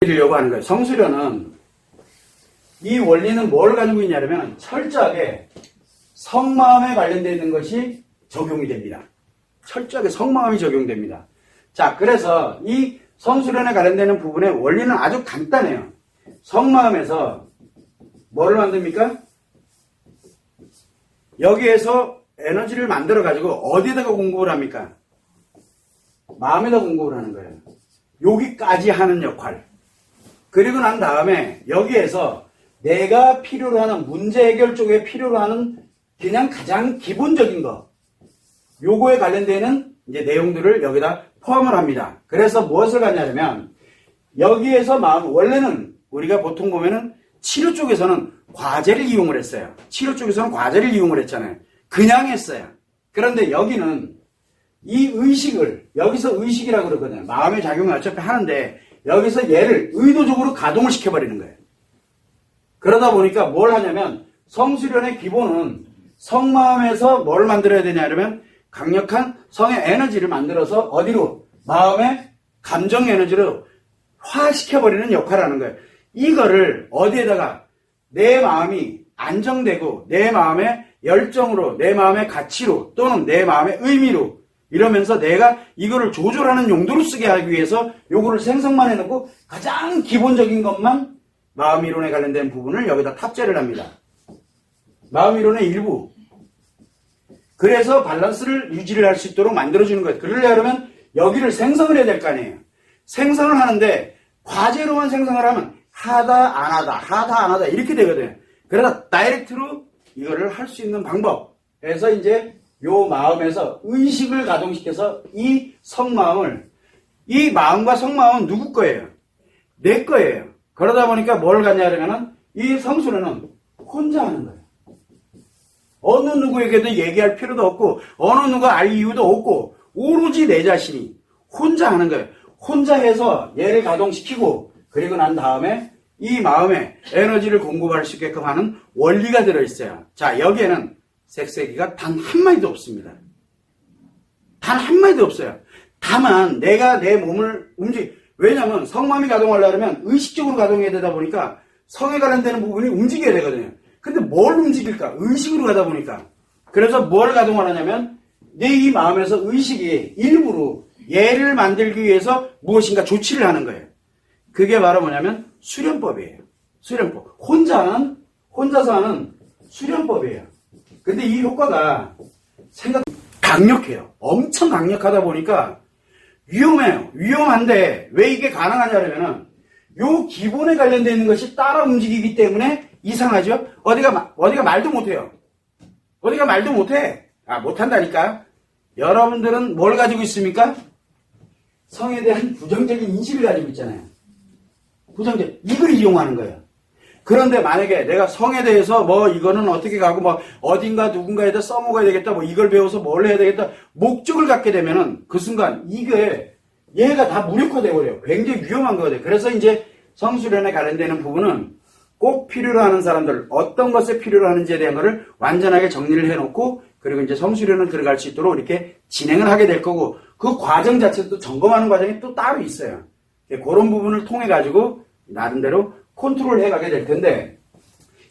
드리려고 하는 거예요. 성수련은 이 원리는 뭘 가지고 있냐면 철저하게 성마음에 관련되어 있는 것이 적용이 됩니다. 철저하게 성마음이 적용됩니다. 자, 그래서 이 성수련에 관련되는 부분의 원리는 아주 간단해요. 성마음에서 뭐를 만듭니까? 여기에서 에너지를 만들어 가지고 어디에다가 공급을 합니까? 마음에다 공급을 하는 거예요. 여기까지 하는 역할. 그리고 난 다음에 여기에서 내가 필요로 하는 문제 해결 쪽에 필요로 하는 그냥 가장 기본적인 거. 요거에 관련되는 이제 내용들을 여기다 포함을 합니다. 그래서 무엇을 갖냐면 여기에서 마음 원래는 우리가 보통 보면은 치료 쪽에서는 과제를 이용을 했어요. 치료 쪽에서는 과제를 이용을 했잖아요. 그냥 했어요. 그런데 여기는 이 의식을 여기서 의식이라고 그러거든요. 마음의 작용을 어차피 하는데 여기서 얘를 의도적으로 가동을 시켜버리는 거예요. 그러다 보니까 뭘 하냐면 성수련의 기본은 성마음에서 뭘 만들어야 되냐 하면 강력한 성의 에너지를 만들어서 어디로 마음의 감정 에너지로 화시켜버리는 역할을 하는 거예요. 이거를 어디에다가 내 마음이 안정되고 내 마음의 열정으로 내 마음의 가치로 또는 내 마음의 의미로 이러면서 내가 이거를 조절하는 용도로 쓰게 하기 위해서 요거를 생성만 해놓고 가장 기본적인 것만 마음 이론에 관련된 부분을 여기다 탑재를 합니다. 마음 이론의 일부. 그래서 밸런스를 유지를 할 수 있도록 만들어주는 거예요. 그러려면 여기를 생성을 해야 될 거 아니에요. 생성을 하는데 과제로만 생성을 하면 하다 안 하다 하다 안 하다 이렇게 되거든요. 그래서 다이렉트로 이거를 할 수 있는 방법에서 이제 요 마음에서 의식을 가동시켜서 이 성마음을 이 마음과 성마음은 누구 거예요? 내 거예요. 그러다 보니까 뭘 갖냐 하면은 이 성수는 혼자 하는 거예요. 어느 누구에게도 얘기할 필요도 없고 어느 누가 알 이유도 없고 오로지 내 자신이 혼자 하는 거예요. 혼자 해서 얘를 가동시키고 그리고 난 다음에 이 마음에 에너지를 공급할 수 있게끔 하는 원리가 들어있어요. 자 여기에는 색색이가 단 한마디도 없습니다. 단 한마디도 없어요. 다만 내가 내 몸을 움직 왜냐하면 성마음이 가동하려면 의식적으로 가동해야 되다 보니까 성에 관련되는 부분이 움직여야 되거든요. 근데 뭘 움직일까? 의식으로 가다 보니까. 그래서 뭘 가동하느냐면 내 이 마음에서 의식이 일부러 얘를 만들기 위해서 무엇인가 조치를 하는 거예요. 그게 바로 뭐냐면 수련법이에요. 수련법. 혼자 하는, 혼자서 하는 수련법이에요. 근데 이 효과가 생각 강력해요. 엄청 강력하다 보니까 위험해요. 위험한데 왜 이게 가능하냐면은 요 기본에 관련되어 있는 것이 따라 움직이기 때문에 이상하죠? 어디가, 마- 어디가 말도 못해요. 어디가 말도 못해. 아, 못한다니까. 여러분들은 뭘 가지고 있습니까? 성에 대한 부정적인 인식을 가지고 있잖아요. 부정적, 이걸 이용하는 거예요. 그런데 만약에 내가 성에 대해서 뭐 이거는 어떻게 가고 뭐 어딘가 누군가에다 써먹어야 되겠다 뭐 이걸 배워서 뭘 해야 되겠다 목적을 갖게 되면은 그 순간 이게 얘가 다 무력화돼 버려요. 굉장히 위험한 거거든요. 그래서 이제 성수련에 관련되는 부분은 꼭 필요로 하는 사람들 어떤 것에 필요로 하는지에 대한 거를 완전하게 정리를 해놓고 그리고 이제 성수련을 들어갈 수 있도록 이렇게 진행을 하게 될 거고 그 과정 자체도 점검하는 과정이 또 따로 있어요. 그런 부분을 통해 가지고 나름대로 컨트롤 해 가게 될 텐데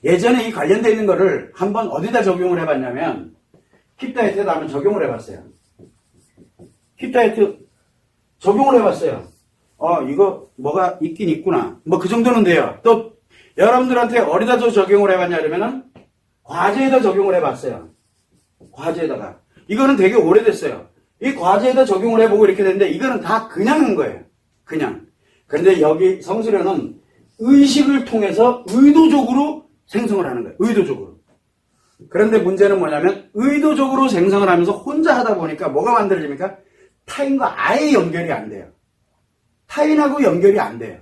예전에 이 관련되어 있는 거를 한번 어디다 적용을 해 봤냐면 킵다이트에다 한번 적용을 해 봤어요. 킵다이트 적용을 해 봤어요. 어, 이거 뭐가 있긴 있구나. 뭐 그 정도는 돼요. 또 여러분들한테 어디다 더 적용을 해 봤냐 그러면은 과제에다 적용을 해 봤어요. 과제에다가. 이거는 되게 오래됐어요. 이 과제에다 적용을 해보고 이렇게 됐는데 이거는 다 그냥 한 거예요. 그냥. 그런데 여기 성수련은 의식을 통해서 의도적으로 생성을 하는 거예요. 의도적으로. 그런데 문제는 뭐냐면 의도적으로 생성을 하면서 혼자 하다 보니까 뭐가 만들어집니까? 타인과 아예 연결이 안 돼요. 타인하고 연결이 안 돼요.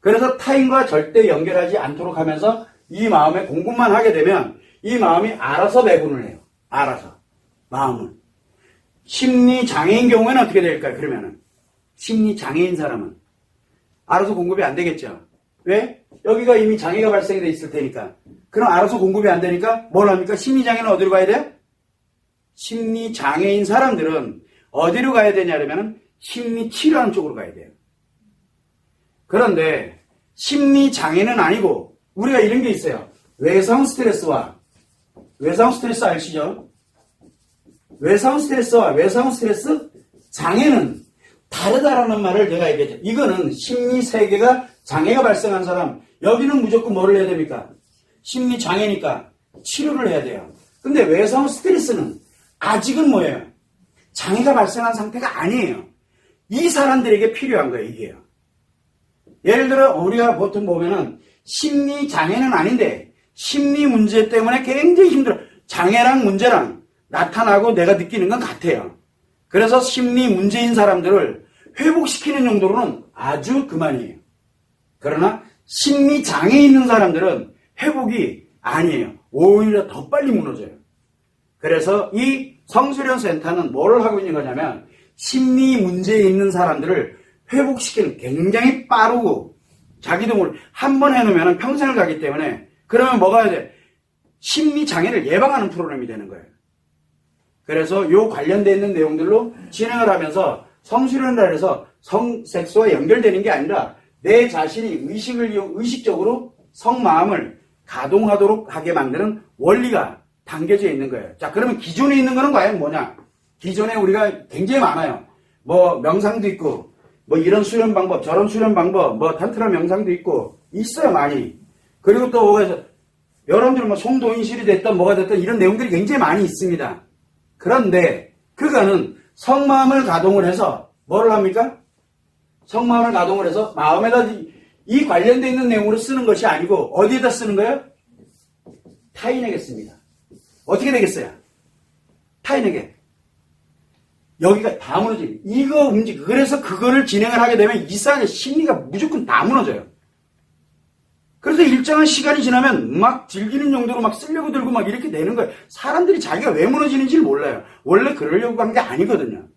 그래서 타인과 절대 연결하지 않도록 하면서 이 마음에 공급만 하게 되면 이 마음이 알아서 배분을 해요. 알아서. 마음을. 심리 장애인 경우에는 어떻게 될까요? 그러면은. 심리 장애인 사람은. 알아서 공급이 안 되겠죠. 왜? 여기가 이미 장애가 발생이 돼 있을 테니까. 그럼 알아서 공급이 안 되니까 뭘 합니까? 심리 장애는 어디로 가야 돼요? 심리 장애인 사람들은 어디로 가야 되냐면은 심리 치료하는 쪽으로 가야 돼요. 그런데 심리 장애는 아니고 우리가 이런 게 있어요. 외상 스트레스와 외상 스트레스 아시죠? 외상 스트레스와 외상 스트레스 장애는 다르다라는 말을 제가 얘기했죠. 이거는 심리 세계가 장애가 발생한 사람 여기는 무조건 뭐를 해야 됩니까? 심리 장애니까 치료를 해야 돼요. 근데 외상 스트레스는 아직은 뭐예요? 장애가 발생한 상태가 아니에요. 이 사람들에게 필요한 거예요, 이게요. 예를 들어, 우리가 보통 보면은 심리 장애는 아닌데, 심리 문제 때문에 굉장히 힘들어. 장애랑 문제랑 나타나고 내가 느끼는 건 같아요. 그래서 심리 문제인 사람들을 회복시키는 용도로는 아주 그만이에요. 그러나 심리 장애 있는 사람들은 회복이 아니에요. 오히려 더 빨리 무너져요. 그래서 이 성수련 센터는 뭐를 하고 있는 거냐면 심리 문제에 있는 사람들을 회복시키는 굉장히 빠르고 자기도 모르 한번 해놓으면 평생을 가기 때문에 그러면 뭐가 돼? 심리 장애를 예방하는 프로그램이 되는 거예요. 그래서 요 관련되어 있는 내용들로 진행을 하면서 성수련이라 해서 성섹스와 연결되는 게 아니라 내 자신이 의식을 이용- 의식적으로 성마음을 가동하도록 하게 만드는 원리가 담겨져 있는 거예요. 자, 그러면 기존에 있는 거는 과연 뭐냐? 기존에 우리가 굉장히 많아요. 뭐 명상도 있고, 뭐 이런 수련 방법, 저런 수련 방법, 뭐 탄트라 명상도 있고 있어요 많이. 그리고 또? 여러분들은 뭐 송도인실이 됐던 뭐가 됐던 이런 내용들이 굉장히 많이 있습니다. 그런데 그거는 성마음을 가동을 해서 뭐를 합니까? 성마음을 가동을 해서 마음에다 이- 이 관련되어 있는 내용으로 쓰는 것이 아니고 어디에다 쓰는 거예요? 타인에게 씁니다. 어떻게 되겠어요? 타인에게. 여기가 다 무너져요. 이거 움직, 그래서 그거를 진행을 하게 되면 이상하게 심리가 무조건 다 무너져요. 그래서 일정한 시간이 지나면 막 즐기는 용도로 막 쓰려고 들고 막 이렇게 되는 거예요. 사람들이 자기가 왜 무너지는지를 몰라요. 원래 그러려고 한 게 아니거든요.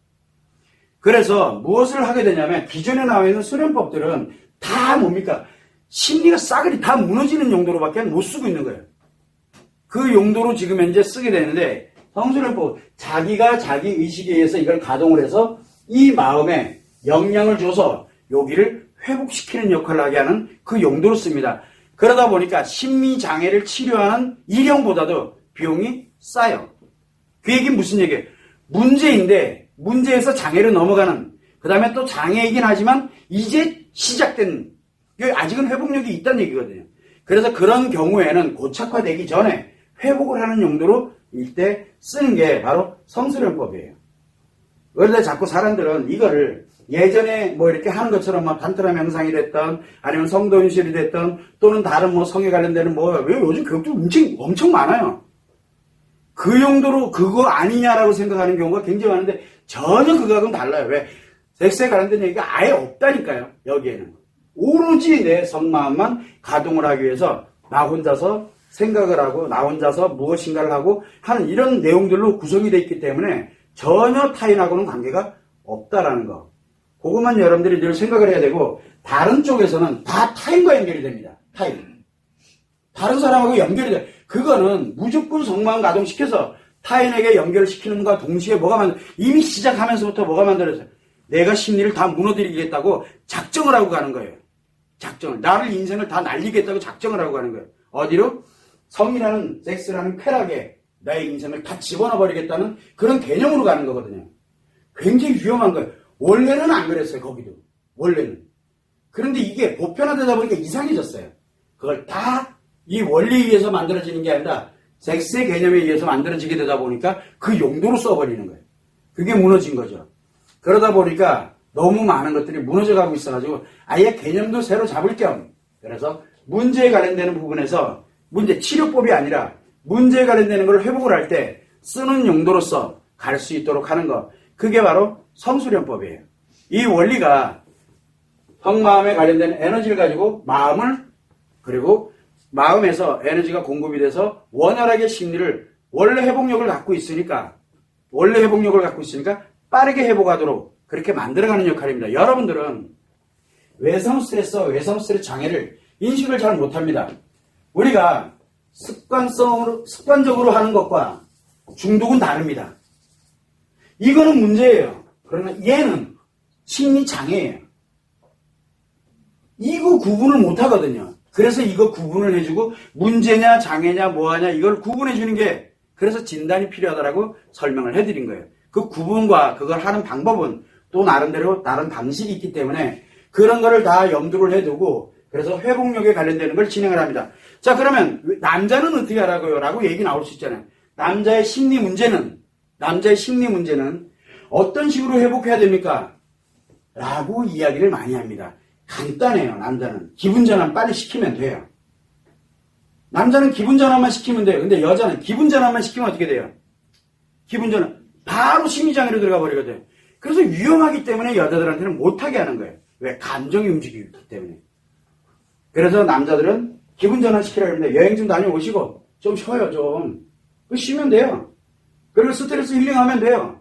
그래서 무엇을 하게 되냐면 기존에 나와 있는 수련법들은 다 뭡니까? 심리가 싸그리 다 무너지는 용도로밖에 못 쓰고 있는 거예요. 그 용도로 지금 현재 쓰게 되는데 성수련법 자기가 자기 의식에 의해서 이걸 가동을 해서 이 마음에 영향을 줘서 여기를 회복시키는 역할을 하게 하는 그 용도로 씁니다. 그러다 보니까 심리 장애를 치료하는 일형보다도 비용이 싸요. 그 얘기는 무슨 얘기예요? 문제인데 문제에서 장애로 넘어가는 그 다음에 또 장애이긴 하지만 이제 시작된 이게 아직은 회복력이 있다는 얘기거든요. 그래서 그런 경우에는 고착화되기 전에 회복을 하는 용도로 일대 쓰는 게 바로 성수련법이에요. 그런데 자꾸 사람들은 이거를 예전에 뭐 이렇게 하는 것처럼 막 단트라 명상이 됐던 아니면 성도인실이 됐던 또는 다른 뭐 성에 관련되는 뭐 왜 요즘 교육도 엄청, 엄청 많아요. 그 용도로 그거 아니냐라고 생각하는 경우가 굉장히 많은데 전혀 그거하고는 달라요. 왜? 섹스에 관련된 얘기가 아예 없다니까요. 여기에는. 오로지 내 성마음만 가동을 하기 위해서 나 혼자서 생각을 하고 나 혼자서 무엇인가를 하고 하는 이런 내용들로 구성이 되어 있기 때문에 전혀 타인하고는 관계가 없다라는 거. 그것만 여러분들이 늘 생각을 해야 되고 다른 쪽에서는 다 타인과 연결이 됩니다. 타인. 다른 사람하고 연결이 돼. 그거는 무조건 성마음 가동시켜서 타인에게 연결시키는과 동시에 뭐가 만 이미 시작하면서부터 뭐가 만들어져요. 내가 심리를 다 무너뜨리겠다고 작정을 하고 가는 거예요. 작정을. 나를 인생을 다 날리겠다고 작정을 하고 가는 거예요. 어디로? 성이라는 섹스라는 쾌락에 나의 인생을 다 집어넣어 버리겠다는 그런 개념으로 가는 거거든요. 굉장히 위험한 거예요. 원래는 안 그랬어요, 거기도. 원래는. 그런데 이게 보편화되다 보니까 이상해졌어요. 그걸 다 이 원리에 의해서 만들어지는 게 아니라 섹스의 개념에 의해서 만들어지게 되다 보니까 그 용도로 써버리는 거예요. 그게 무너진 거죠. 그러다 보니까 너무 많은 것들이 무너져 가고 있어가지고 아예 개념도 새로 잡을 겸 그래서 문제에 관련되는 부분에서 문제 치료법이 아니라 문제에 관련되는 걸 회복을 할 때 쓰는 용도로서 갈 수 있도록 하는 것 그게 바로 성수련법이에요. 이 원리가 성마음에 관련된 에너지를 가지고 마음을 그리고 마음에서 에너지가 공급이 돼서 원활하게 심리를 원래 회복력을 갖고 있으니까 원래 회복력을 갖고 있으니까 빠르게 회복하도록 그렇게 만들어가는 역할입니다. 여러분들은 외성 스트레스와 외성 스트레스 장애를 인식을 잘 못합니다. 우리가 습관성으로 습관적으로 하는 것과 중독은 다릅니다. 이거는 문제예요. 그러나 얘는 심리 장애예요. 이거 구분을 못 하거든요. 그래서 이거 구분을 해주고 문제냐 장애냐 뭐하냐 이걸 구분해 주는 게 그래서 진단이 필요하다라고 설명을 해드린 거예요. 그 구분과 그걸 하는 방법은 또 나름대로 다른 방식이 있기 때문에 그런 거를 다 염두를 해두고 그래서 회복력에 관련되는 걸 진행을 합니다. 자 그러면 남자는 어떻게 하라고요? 라고 얘기 나올 수 있잖아요. 남자의 심리 문제는 남자의 심리 문제는 어떤 식으로 회복해야 됩니까? 라고 이야기를 많이 합니다. 간단해요, 남자는. 기분 전환 빨리 시키면 돼요. 남자는 기분 전환만 시키면 돼요. 근데 여자는 기분 전환만 시키면 어떻게 돼요? 기분 전환. 바로 심리장애로 들어가 버리거든요. 그래서 위험하기 때문에 여자들한테는 못하게 하는 거예요. 왜? 감정이 움직이기 때문에. 그래서 남자들은 기분 전환 시키라고 하는데 여행 좀 다녀오시고 좀 쉬어요, 좀. 그 쉬면 돼요. 그리고 스트레스 힐링하면 돼요.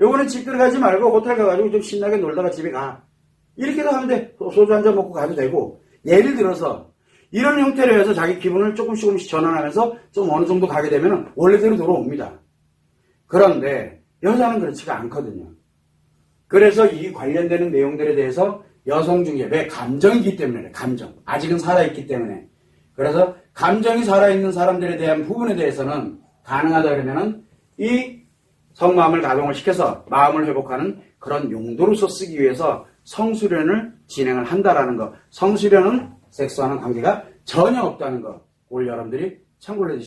요거는 집 들어가지 말고 호텔 가가지고 좀 신나게 놀다가 집에 가. 이렇게도 하면 돼. 소주 한 잔 먹고 가도 되고. 예를 들어서 이런 형태로 해서 자기 기분을 조금씩 조금씩 전환하면서 좀 어느 정도 가게 되면 원래대로 돌아옵니다. 그런데 여자는 그렇지가 않거든요. 그래서 이 관련되는 내용들에 대해서 여성 중에 왜 감정이기 때문에 감정 아직은 살아있기 때문에 그래서 감정이 살아있는 사람들에 대한 부분에 대해서는 가능하다 그러면은 이 성마음을 가동을 시켜서 마음을 회복하는 그런 용도로서 쓰기 위해서 성수련을 진행을 한다라는 거. 성수련은 섹스와는 관계가 전혀 없다는 거. 오늘 여러분들이 참고를 해주시기